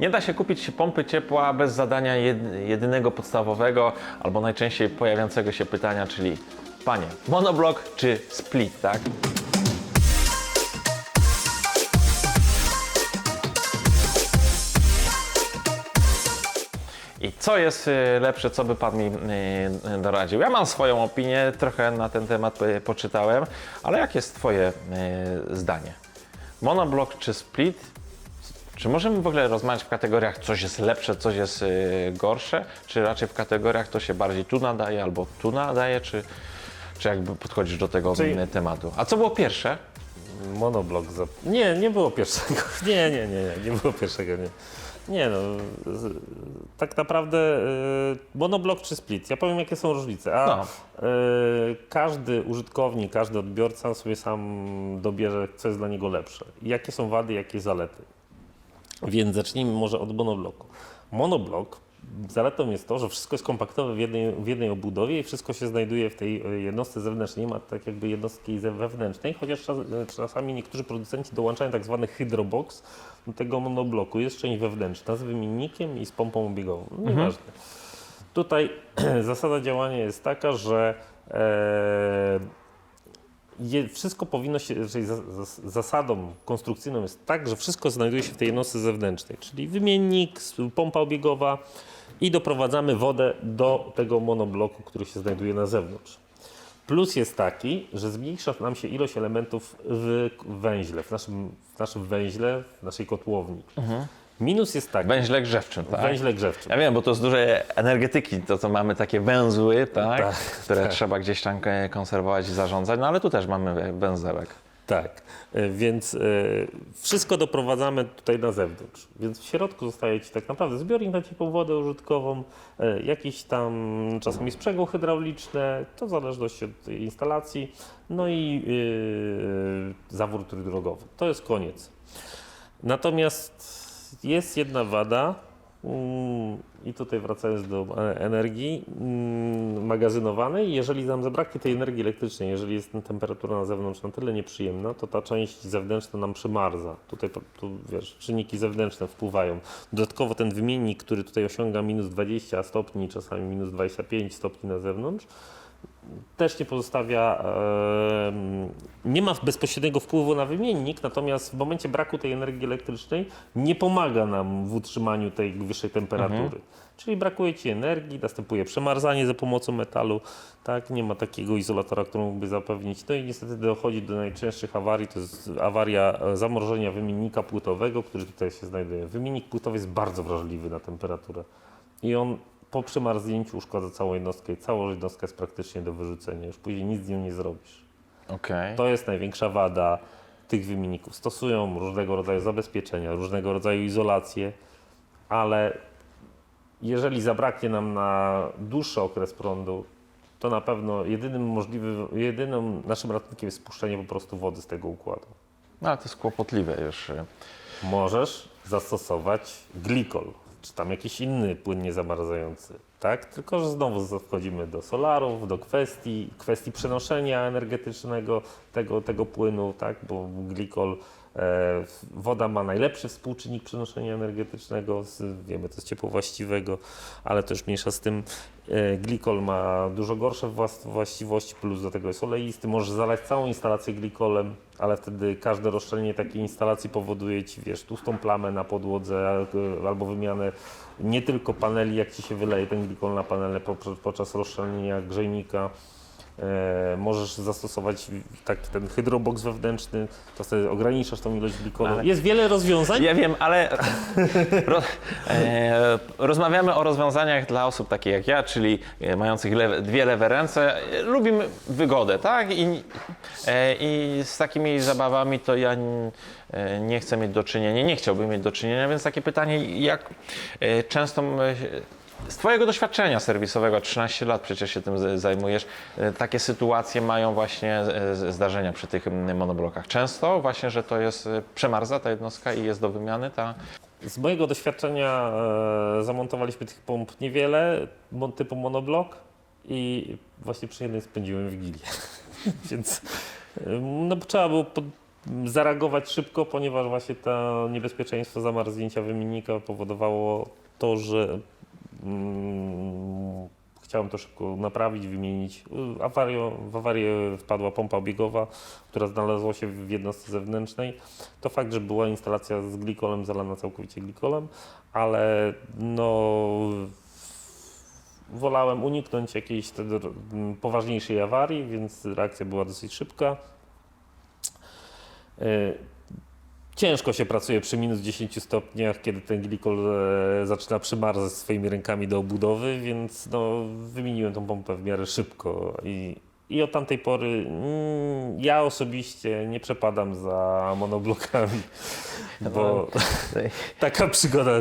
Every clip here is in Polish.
Nie da się kupić pompy ciepła bez zadania jed- jedynego podstawowego albo najczęściej pojawiającego się pytania, czyli panie, monoblok czy split, tak? I co jest y, lepsze, co by Pan mi y, doradził? Ja mam swoją opinię, trochę na ten temat y, poczytałem, ale jakie jest Twoje zdanie? Monoblok czy split? Czy możemy w ogóle rozmawiać w kategoriach coś jest lepsze, coś jest y, gorsze? Czy raczej w kategoriach to się bardziej tu nadaje albo tu nadaje? Czy, czy jakby podchodzisz do tego Czyli- y, tematu? A co było pierwsze? Monoblok za... Nie, nie było pierwszego. Nie, nie, nie, nie, nie było pierwszego, nie. Nie no, z, tak naprawdę y, monoblok czy split? Ja powiem jakie są różnice. A No. y, każdy użytkownik, każdy odbiorca sobie sam dobierze, co jest dla niego lepsze. Jakie są wady, jakie zalety. Więc zacznijmy może od monobloku. Monoblok, zaletą jest to, że wszystko jest kompaktowe w jednej, w jednej obudowie i wszystko się znajduje w tej e, jednostce zewnętrznej. Nie ma tak jakby jednostki wewnętrznej, chociaż e, czasami niektórzy producenci dołączają tak zwany hydrobox do tego monobloku. Jest część wewnętrzna z wymiennikiem i z pompą obiegową. No, Nieważne. Tutaj zasada działania jest taka, że e, je, wszystko powinno się, czyli za, zas- zasadą konstrukcyjną jest tak, że wszystko znajduje się w tej jednostce zewnętrznej, czyli wymiennik, pompa obiegowa i doprowadzamy wodę do tego monobloku, który się znajduje na zewnątrz. Plus jest taki, że zmniejsza nam się ilość elementów w węźle, w naszym, w naszym węźle, w naszej kotłowni. Minus jest taki, Węźle grzewczym, tak? węźle grzewczym. Ja wiem, bo to z dużej energetyki, to co mamy takie węzły, tak? Tak, które tak. trzeba gdzieś tam konserwować i zarządzać, no ale tu też mamy węzełek. Tak, e, więc e, wszystko doprowadzamy tutaj na zewnątrz. Więc w środku zostaje Ci tak naprawdę zbiornik na ciepłą wodę użytkową, e, jakiś tam czasami sprzęgło hydrauliczne, to w zależności od instalacji, no i e, zawór trójdrogowy. To jest koniec. Natomiast jest jedna wada, i tutaj wracając do e, energii mm, magazynowanej, jeżeli nam zabraknie tej energii elektrycznej, jeżeli jest temperatura na zewnątrz na tyle nieprzyjemna, to ta część zewnętrzna nam przymarza. Tutaj tu, wiesz, czynniki zewnętrzne wpływają. Dodatkowo ten wymiennik, który tutaj osiąga minus 20 stopni, czasami minus 25 stopni na zewnątrz, też nie pozostawia, nie ma bezpośredniego wpływu na wymiennik, natomiast w momencie braku tej energii elektrycznej nie pomaga nam w utrzymaniu tej wyższej temperatury. Czyli brakuje Ci energii, następuje przemarzanie za pomocą metalu, tak? nie ma takiego izolatora, który mógłby zapewnić. No i niestety dochodzi do najczęstszych awarii, to jest awaria e, zamrożenia wymiennika płutowego, który tutaj się znajduje. Wymiennik płutowy jest bardzo wrażliwy na temperaturę i on po przemarznięciu uszkodza całą jednostkę i cała jednostka jest praktycznie do wyrzucenia. Już później nic z nią nie zrobisz. Okej. To jest największa wada tych wymienników. Stosują różnego rodzaju zabezpieczenia, różnego rodzaju izolacje, ale jeżeli zabraknie nam na dłuższy okres prądu, to na pewno jedynym możliwym, jedynym naszym ratunkiem jest spuszczenie po prostu wody z tego układu. No ale to jest kłopotliwe już. Możesz zastosować glikol, czy tam jakiś inny płyn niezamarzający, tak? Tylko, że znowu wchodzimy do solarów, do kwestii, kwestii przenoszenia energetycznego tego, tego płynu, tak? Bo glikol, e, woda ma najlepszy współczynnik przenoszenia energetycznego, z, wiemy, to jest ciepło właściwego, ale też mniejsza z tym. E, glikol ma dużo gorsze właściwości, plus do tego jest oleisty. Możesz zalać całą instalację glikolem, ale wtedy każde rozszczelenie takiej instalacji powoduje ci, wiesz, tłustą plamę na podłodze e, albo wymianę nie tylko paneli, jak ci się wyleje ten glikol na panele po, podczas rozszczelnienia grzejnika. E, możesz zastosować taki ten hydrobox wewnętrzny, to wtedy ograniczasz tą ilość glikolu. Ale- Jest wiele rozwiązań. Ja wiem, ale ro, e, rozmawiamy o rozwiązaniach dla osób takich jak ja, czyli e, mających lewe, dwie lewe ręce. Lubimy wygodę, tak? I, e, I z takimi zabawami to ja nie chcę mieć do czynienia, nie chciałbym mieć do czynienia, więc takie pytanie, jak często z Twojego doświadczenia serwisowego, 13 lat przecież się tym zajmujesz, e, takie sytuacje mają właśnie e, zdarzenia przy tych mm, monoblokach. Często właśnie, że to jest e, przemarza ta jednostka i jest do wymiany ta. Z mojego doświadczenia zamontowaliśmy tych pomp niewiele, typu monoblok i właśnie przy jednej spędziłem Wigilię. Więc no, trzeba było pod, zareagować szybko, ponieważ właśnie to niebezpieczeństwo zamarznięcia wymiennika powodowało to, że chciałem to szybko naprawić, wymienić. Y, Awario, w awarię wpadła pompa obiegowa, która znalazła się w jednostce zewnętrznej. To fakt, że była instalacja z glikolem, zalana całkowicie glikolem, ale no wolałem uniknąć jakiejś mm, poważniejszej awarii, więc reakcja była dosyć szybka. Ciężko się pracuje przy minus 10 stopniach, kiedy ten glikol e, zaczyna przymarzać swoimi rękami do obudowy, więc no, wymieniłem tą pompę w miarę szybko. I, i od tamtej pory mm, ja osobiście nie przepadam za monoblokami, bo taka przygoda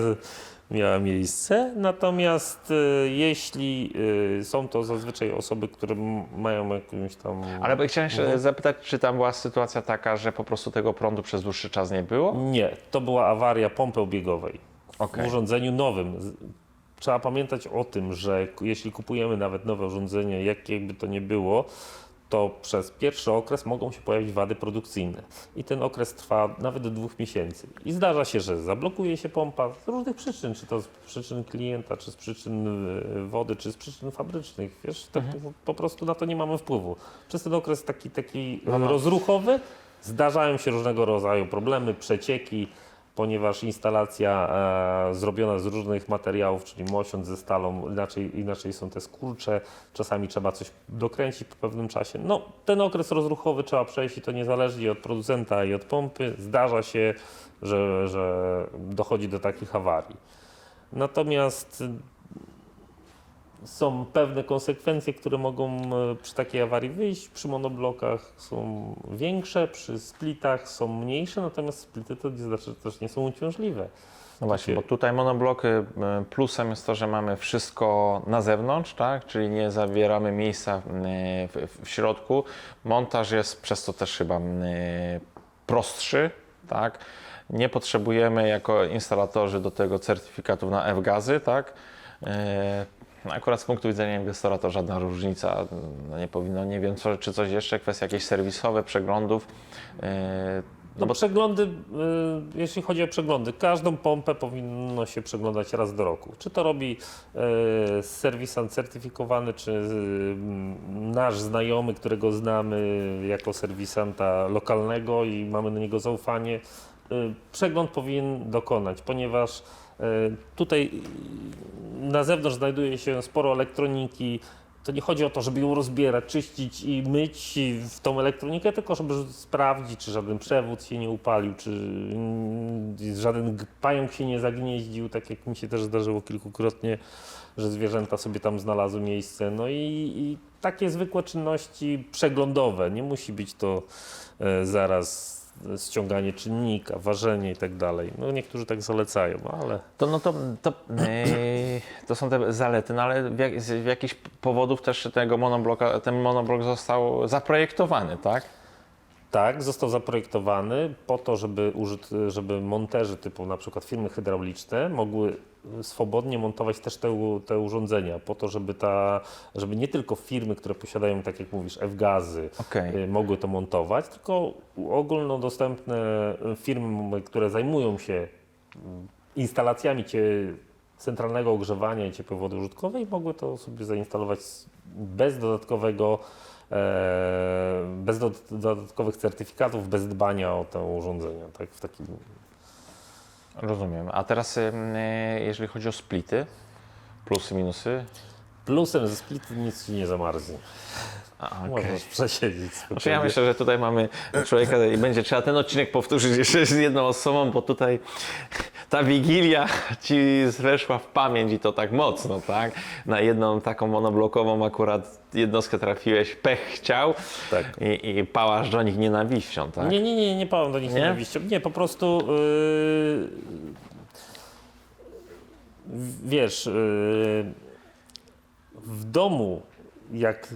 miała miejsce. Natomiast e, jeśli e, są to zazwyczaj osoby, które m- mają jakąś tam. Ale chciałem się zapytać, czy tam była sytuacja taka, że po prostu tego prądu przez dłuższy czas nie było? Nie, to była awaria pompy obiegowej Okej. w urządzeniu nowym. Z- Trzeba pamiętać o tym, że k- jeśli kupujemy nawet nowe urządzenie, jakie by to nie było, to przez pierwszy okres mogą się pojawić wady produkcyjne. I ten okres trwa nawet do dwóch miesięcy. I zdarza się, że zablokuje się pompa z różnych przyczyn, czy to z przyczyn klienta, czy z przyczyn y, wody, czy z przyczyn fabrycznych. Wiesz, to po, po prostu na to nie mamy wpływu. Przez ten okres taki, taki No, no. rozruchowy zdarzają się różnego rodzaju problemy, przecieki, ponieważ instalacja e, zrobiona z różnych materiałów, czyli mosiąc ze stalą, inaczej, inaczej są te skurcze, czasami trzeba coś dokręcić po pewnym czasie. No, ten okres rozruchowy trzeba przejść i to niezależnie od producenta i od pompy. Zdarza się, że, że dochodzi do takich awarii. Natomiast są pewne konsekwencje, które mogą e, przy takiej awarii wyjść. Przy monoblokach są większe, przy splitach są mniejsze, natomiast splity to nie znaczy, że też nie są uciążliwe. No właśnie, bo tutaj monobloky y, plusem jest to, że mamy wszystko na zewnątrz, tak? czyli nie zabieramy miejsca y, w, w środku. Montaż jest przez to też chyba prostszy, tak? Nie potrzebujemy jako instalatorzy do tego certyfikatów na F-gazy, tak? No Akurat z punktu widzenia inwestora to żadna różnica no nie powinno, nie wiem co, czy coś jeszcze, kwestie jakieś serwisowe, przeglądów. y, No bo przeglądy, y, jeśli chodzi o przeglądy, każdą pompę powinno się przeglądać raz do roku. Czy to robi y, serwisant certyfikowany, czy nasz znajomy, którego znamy jako serwisanta lokalnego i mamy na niego zaufanie, przegląd powinien dokonać, ponieważ tutaj y, na zewnątrz znajduje się sporo elektroniki, to nie chodzi o to, żeby ją rozbierać, czyścić i myć w tą elektronikę, tylko żeby sprawdzić, czy żaden przewód się nie upalił, czy żaden pająk się nie zagnieździł, tak jak mi się też zdarzyło kilkukrotnie, że zwierzęta sobie tam znalazły miejsce. No i, i takie zwykłe czynności przeglądowe, nie musi być to e, zaraz ściąganie czynnika, ważenie i tak dalej. No niektórzy tak zalecają, ale... To, no to, to, yy, to są te zalety, no ale w, jak, z jakichś powodów też tego monobloka, ten monoblok został zaprojektowany, tak? Tak, został zaprojektowany po to, żeby, użyt, żeby monterzy typu na przykład firmy hydrauliczne mogły swobodnie montować też te, te urządzenia, po to, żeby, ta, żeby nie tylko firmy, które posiadają, tak jak mówisz, F-gazy, Okej. y, mogły to montować, tylko ogólnodostępne firmy, które zajmują się mm, instalacjami centralnego ogrzewania i ciepłej wody użytkowej, mogły to sobie zainstalować bez dodatkowego, bez do, dodatkowych certyfikatów, bez dbania o te urządzenia. Tak, w takim, Rozumiem. A teraz, yy, jeżeli chodzi o splity, plusy, minusy. plusem ze splity nic ci nie zamarznie. A, okej. Możesz przesiedzieć Znaczy ja myślę, że tutaj mamy człowieka i będzie trzeba ten odcinek powtórzyć jeszcze z jedną osobą, bo tutaj ta wigilia ci weszła w pamięć i to tak mocno, tak? Na jedną taką monoblokową akurat jednostkę trafiłeś, pech chciał Tak. i, i pałasz do nich nienawiścią, tak? Nie, nie, nie, nie pałam do nich Nie? nienawiścią. Nie, po prostu yy, wiesz, yy, w domu, jak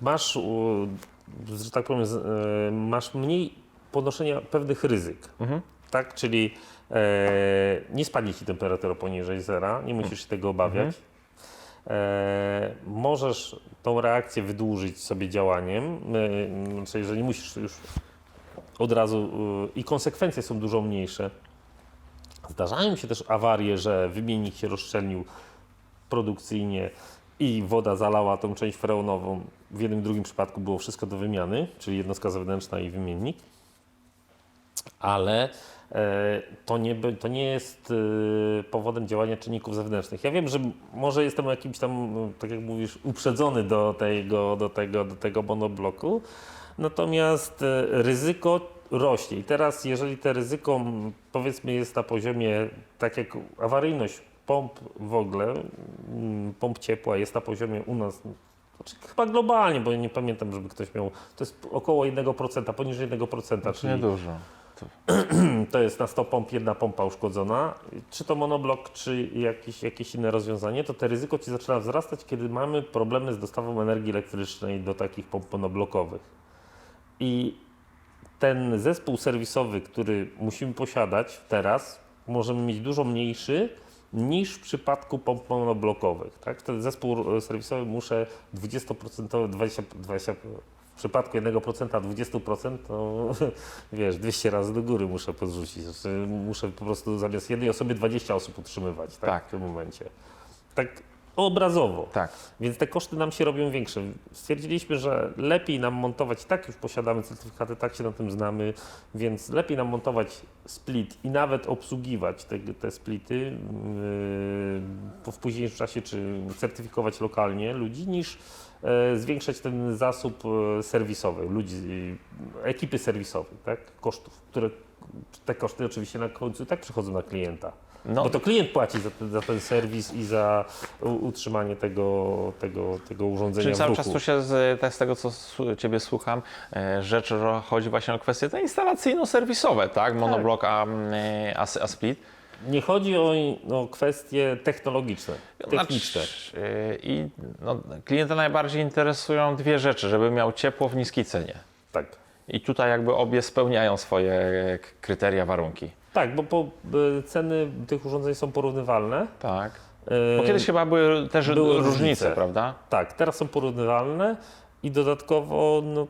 masz, yy, że tak powiem, yy, masz mniej ponoszenia pewnych ryzyk, Mhm. tak? Czyli nie spadnie ci temperatura poniżej zera, nie musisz się tego obawiać. E, możesz tą reakcję wydłużyć sobie działaniem, e, znaczy jeżeli musisz już od razu y, i konsekwencje są dużo mniejsze. Zdarzają się też awarie, że wymiennik się rozszczelnił produkcyjnie i woda zalała tą część freonową. W jednym i drugim przypadku było wszystko do wymiany, czyli jednostka zewnętrzna i wymiennik. Ale e, to nie, to nie jest e, powodem działania czynników zewnętrznych. Ja wiem, że może jestem jakimś tam, e, tak jak mówisz, uprzedzony do tego, do tego, do tego monobloku, natomiast e, ryzyko rośnie. I teraz, jeżeli te ryzyko, powiedzmy, jest na poziomie, tak jak awaryjność pomp w ogóle, pomp ciepła jest na poziomie u nas, znaczy chyba globalnie, bo nie pamiętam, żeby ktoś miał, to jest około 1%, poniżej 1%, To czyli niedużo. to jest na 100 pomp jedna pompa uszkodzona, czy to monoblok, czy jakieś, jakieś inne rozwiązanie, to te ryzyko ci zaczyna wzrastać, kiedy mamy problemy z dostawą energii elektrycznej do takich pomp monoblokowych. I ten zespół serwisowy, który musimy posiadać teraz, możemy mieć dużo mniejszy niż w przypadku pomp monoblokowych. Tak? Ten zespół serwisowy muszę 20%, 20, 20 w przypadku 1% 20% to wiesz, 200 razy do góry muszę podrzucić. Znaczy, Muszę po prostu zamiast jednej osoby 20 osób utrzymywać tak, Tak. w tym momencie. Tak obrazowo. Tak. Więc te koszty nam się robią większe. Stwierdziliśmy, że lepiej nam montować, tak już posiadamy certyfikaty, tak się na tym znamy, więc lepiej nam montować split i nawet obsługiwać te, te splity yy, w późniejszym czasie, czy certyfikować lokalnie ludzi, niż e, zwiększać ten zasób e, serwisowy, ludzi, e, ekipy serwisowej, tak? kosztów, które te koszty oczywiście na końcu tak przychodzą na klienta. No, Bo to klient płaci za, ten- za ten serwis i za u- utrzymanie tego, tego, tego urządzenia Czyli w cały ruchu. czas tu się z, tak z tego, co Ciebie słucham, e, rzecz ro- chodzi właśnie o kwestie te instalacyjno-serwisowe, tak? Monoblok, a, mm, a, s- a split. Nie chodzi o, kwestie technologiczne, techniczne. Znaczy, e, I no, klienta najbardziej interesują dwie rzeczy, żeby miał ciepło w niskiej cenie. Tak. I tutaj jakby obie spełniają swoje e, k- kryteria, warunki. Tak, bo po, y, ceny tych urządzeń są porównywalne. Tak. Y, Bo kiedyś chyba były też były różnice, różnice. prawda? Tak, teraz są porównywalne i dodatkowo no,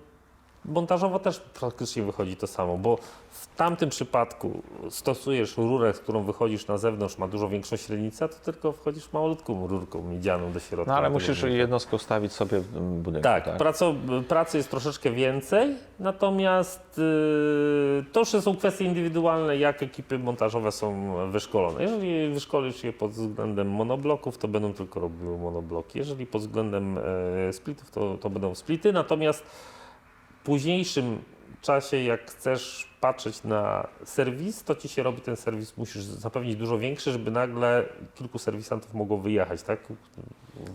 montażowo też praktycznie wychodzi to samo, bo w tamtym przypadku stosujesz rurę, z którą wychodzisz na zewnątrz, ma dużo większą średnicę, a tu tylko wchodzisz małutką rurką miedzianą do środka. No ale musisz budynku. jednostkę ustawić sobie w budynku. Tak, Praco, pracy jest troszeczkę więcej, natomiast yy, to już są kwestie indywidualne, jak ekipy montażowe są wyszkolone. Jeżeli wyszkolisz je pod względem monobloków, to będą tylko robiły monobloki. Jeżeli pod względem e, splitów, to, to będą splity. Natomiast późniejszym czasie, jak chcesz patrzeć na serwis, to ci się robi ten serwis, musisz zapewnić dużo większy, żeby nagle kilku serwisantów mogło wyjechać, tak?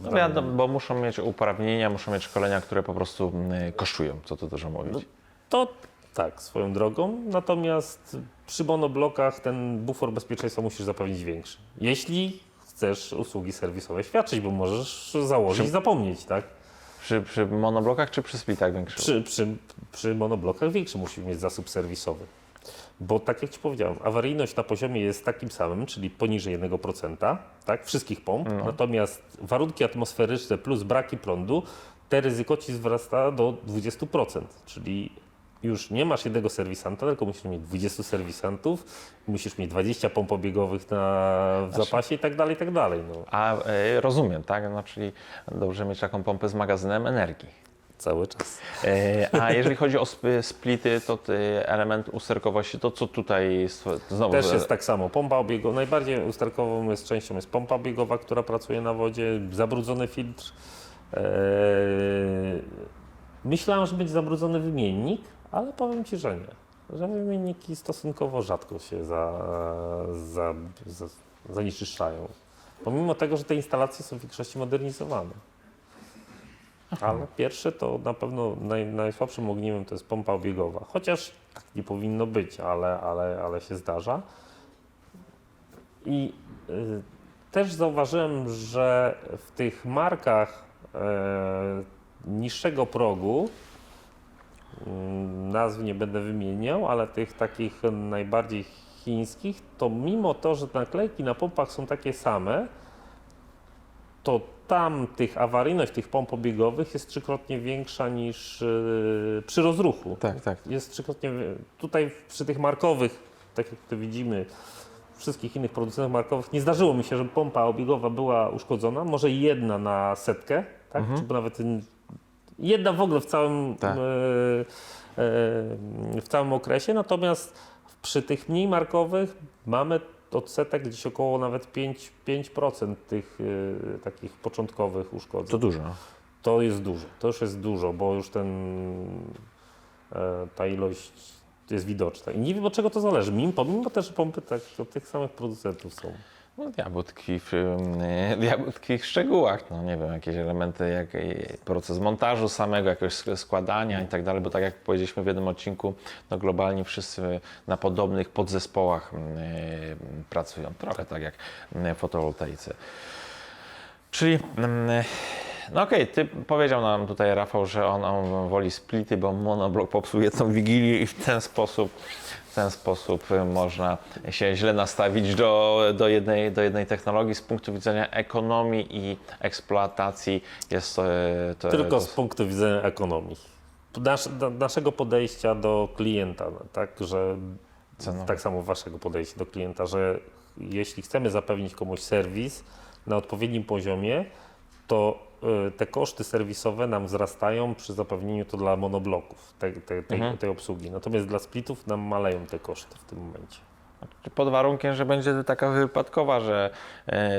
No wiadomo, bo muszą mieć uprawnienia, muszą mieć szkolenia, które po prostu mm, kosztują, co tu dużo mówić. To tak, swoją drogą. Natomiast przy monoblokach ten bufor bezpieczeństwa musisz zapewnić większy. Jeśli chcesz usługi serwisowe świadczyć, bo możesz założyć i zapomnieć, tak? Przy, przy monoblokach czy przy splitach większych? Przy, przy, przy monoblokach większy musisz mieć zasób serwisowy. Bo tak jak Ci powiedziałem, awaryjność na poziomie jest takim samym, czyli poniżej 1%, tak, wszystkich pomp. Natomiast warunki atmosferyczne plus braki prądu, te ryzyko Ci wzrasta do 20%, czyli już nie masz jednego serwisanta, tylko musisz mieć 20 serwisantów, musisz mieć 20 pomp obiegowych na, w zapasie i tak dalej, i tak dalej. No, A e, rozumiem, tak? No, czyli dobrze mieć taką pompę z magazynem energii. cały czas. E, a jeżeli chodzi o sp- splity, to element usterkowości, to co tutaj znowu... Też jest tak samo. Pompa obiegowa, najbardziej usterkową jest częścią jest pompa obiegowa, która pracuje na wodzie, zabrudzony filtr. Eee, myślałem, że będzie zabrudzony wymiennik, ale powiem Ci, że nie. Że wymienniki stosunkowo rzadko się za, za, za, zanieczyszczają. Pomimo tego, że te instalacje są w większości modernizowane. Ale pierwsze to na pewno naj, najsłabszym ogniwem to jest pompa obiegowa. Chociaż tak nie powinno być, ale, ale, ale się zdarza. I y, też zauważyłem, że w tych markach e, niższego progu, nazw nie będę wymieniał, ale tych takich najbardziej chińskich, to mimo to, że naklejki na pompach są takie same, to tam tych awaryjność tych pomp obiegowych jest trzykrotnie większa niż yy, przy rozruchu. Tak, tak. Jest trzykrotnie. Tutaj przy tych markowych, tak jak to widzimy, wszystkich innych producentów markowych, nie zdarzyło mi się, żeby pompa obiegowa była uszkodzona. Może jedna na setkę, tak? Czy nawet jedna w ogóle w całym, Tak. e, e, w całym okresie. Natomiast przy tych mniej markowych mamy odsetek gdzieś około nawet 5%, 5% tych e, takich początkowych uszkodzeń. To dużo. To jest dużo, to już jest dużo, bo już ten, ta ilość jest widoczna. I nie wiem od czego to zależy, mimo, pomimo też, że pompy tak, to tych samych producentów są. No, diabeł tkwi w, diabeł tkwi w szczegółach, no nie wiem, jakieś elementy, jak y, proces montażu samego, jakiegoś sk- składania i tak dalej, bo tak jak powiedzieliśmy w jednym odcinku, no globalnie wszyscy na podobnych podzespołach y, pracują, trochę tak jak y, fotowoltaicy. Czyli, no okej, ty powiedział nam tutaj Rafał, że on, on woli splity, bo monoblok popsuje tą wigilię i w ten sposób, w ten sposób y, można się źle nastawić do, do, jednej, do jednej technologii. Z punktu widzenia ekonomii i eksploatacji jest to... y, to Tylko to, z punktu widzenia ekonomii. Nasz, do, naszego podejścia do klienta, tak, że Cenowo. tak samo waszego podejścia do klienta, że jeśli chcemy zapewnić komuś serwis na odpowiednim poziomie, to te koszty serwisowe nam wzrastają przy zapewnieniu to dla monobloków tej, tej, tej, Mhm. tej obsługi. Natomiast dla splitów nam maleją te koszty w tym momencie. Pod warunkiem, że będzie taka wypadkowa, że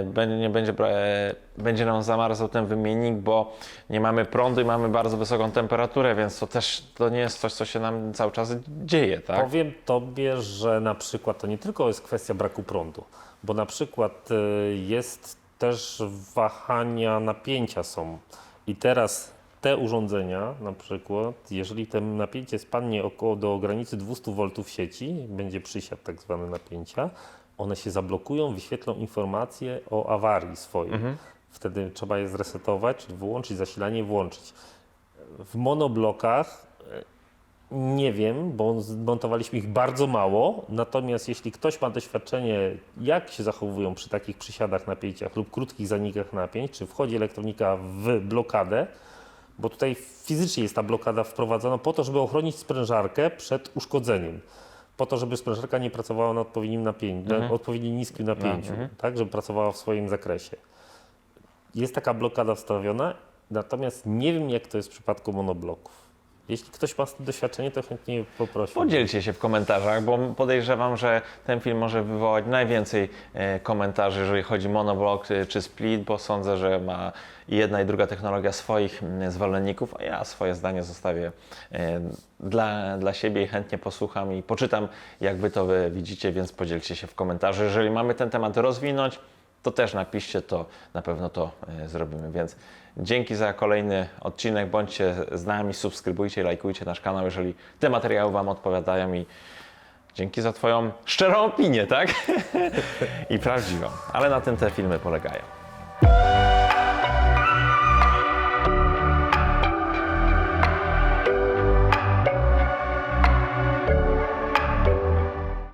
będzie, nie będzie, e, będzie nam zamarzał ten wymiennik, bo nie mamy prądu i mamy bardzo wysoką temperaturę, więc to też to nie jest coś, co się nam cały czas dzieje, tak? Powiem Tobie, że na przykład to nie tylko jest kwestia braku prądu, bo na przykład y, jest też wahania napięcia są. I teraz te urządzenia, na przykład, jeżeli to napięcie spadnie około do granicy 200 V sieci, będzie przysiad tak zwany napięcia, one się zablokują, wyświetlą informacje o awarii swojej. Wtedy trzeba je zresetować, czyli wyłączyć zasilanie włączyć. W monoblokach nie wiem, bo zmontowaliśmy ich bardzo mało. Natomiast jeśli ktoś ma doświadczenie, jak się zachowują przy takich przysiadach napięciach lub krótkich zanikach napięć, czy wchodzi elektronika w blokadę, bo tutaj fizycznie jest ta blokada wprowadzona po to, żeby ochronić sprężarkę przed uszkodzeniem. Po to, żeby sprężarka nie pracowała na odpowiednim napięciu, na odpowiednio niskim napięciu, tak, żeby pracowała w swoim zakresie. Jest taka blokada wstawiona, natomiast nie wiem, jak to jest w przypadku monobloków. Jeśli ktoś ma z tym doświadczenie, to chętnie poprosił. Podzielcie się w komentarzach, bo podejrzewam, że ten film może wywołać najwięcej e, komentarzy, jeżeli chodzi monoblok e, czy split, bo sądzę, że ma jedna i druga technologia swoich zwolenników, a ja swoje zdanie zostawię e, dla, dla siebie i chętnie posłucham i poczytam, jak wy to wy widzicie, więc podzielcie się w komentarzu. Jeżeli mamy ten temat rozwinąć, to też napiszcie to, na pewno to e, zrobimy. Więc dzięki za kolejny odcinek. Bądźcie z nami, subskrybujcie, lajkujcie nasz kanał, jeżeli te materiały Wam odpowiadają i dzięki za Twoją szczerą opinię, tak? I prawdziwą. Ale na tym te filmy polegają.